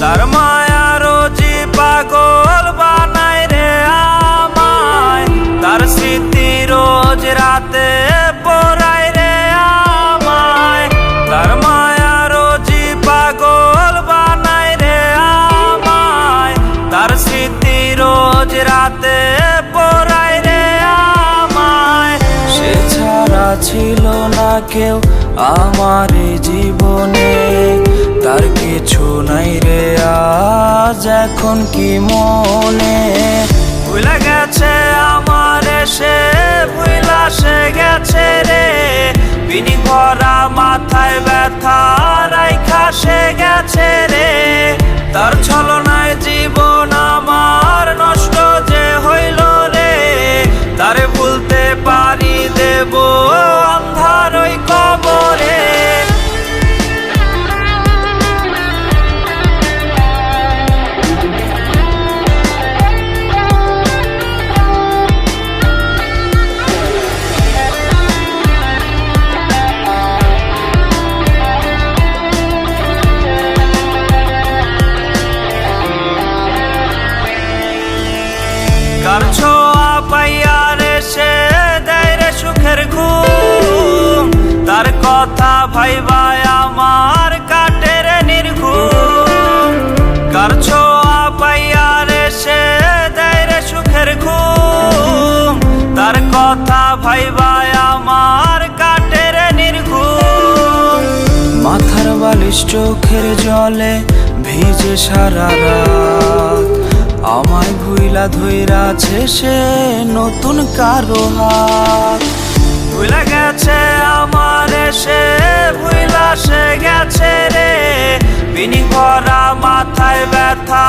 তার মায়া রোজি পাগল বানায় রে আমায়। তার স্মৃতি রোজ রাতে পড়ায় রে আমায়। তার মায়া রোজি পাগল বানায় রে আমায়। তার স্মৃতি রোজ রাতে পড়ায় রে আমায়। সে ছাড়া ছিল না কেউ আমার জীবনে। তার কিছু এখন কি মনে? ভুলে গেছে আমার সে ভুলা সে গেছে রে। বিনি ভরা মাথায় ব্যথা রাইখা সে গেছে কার ছোঁয়া পাইয়া রে, সে দেয় রে সুখের ঘুম। তার কথা ভাইবাই আমার কাটে রে নির্ঘুম। কার ছোঁয়া পাইয়া রে, সে দেয় রে সুখের ঘুম। তার কথা ভাইবাই আমার কাটে রে নির্ঘুম। মাথার বালিশ চোখের জলে ভিজে সারা রাত। আমায় ভুইলা ধইরাছে সে নতুন কারও হাত। ভুইলা গেছে আমার সে ভুইলা সে গেছে রে। বিনি করা মাথায় ব্যথা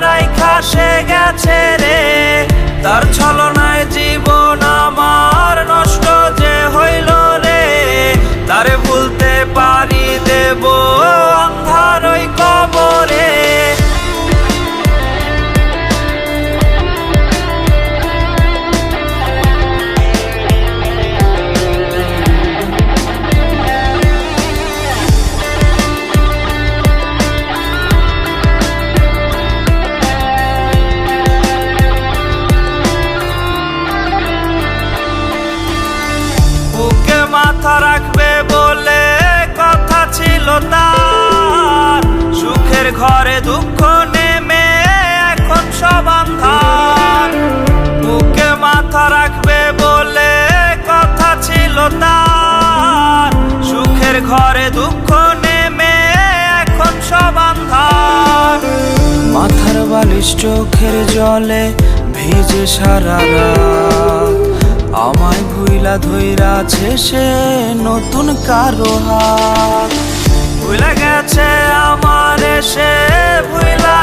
রাইখা সে গেছে রে। তার ছলনায় জীবন বুকে মাথা রাখবে বলে কথা ছিল তার। সুখের ঘরে দুঃখ নেমে এখন সব আন্ধার। বুকে মাথা রাখবে বলে কথা ছিল তার। সুখের ঘরে দুঃখ নেমে এখন সব আন্ধার। মাথার বালিশ চোখের জলে ভিজে সারা রাত। আমায় ভুইলা ধইরাছে সে নতুন কারও হাত ভুইলা গেছে আমার সে ভুইলা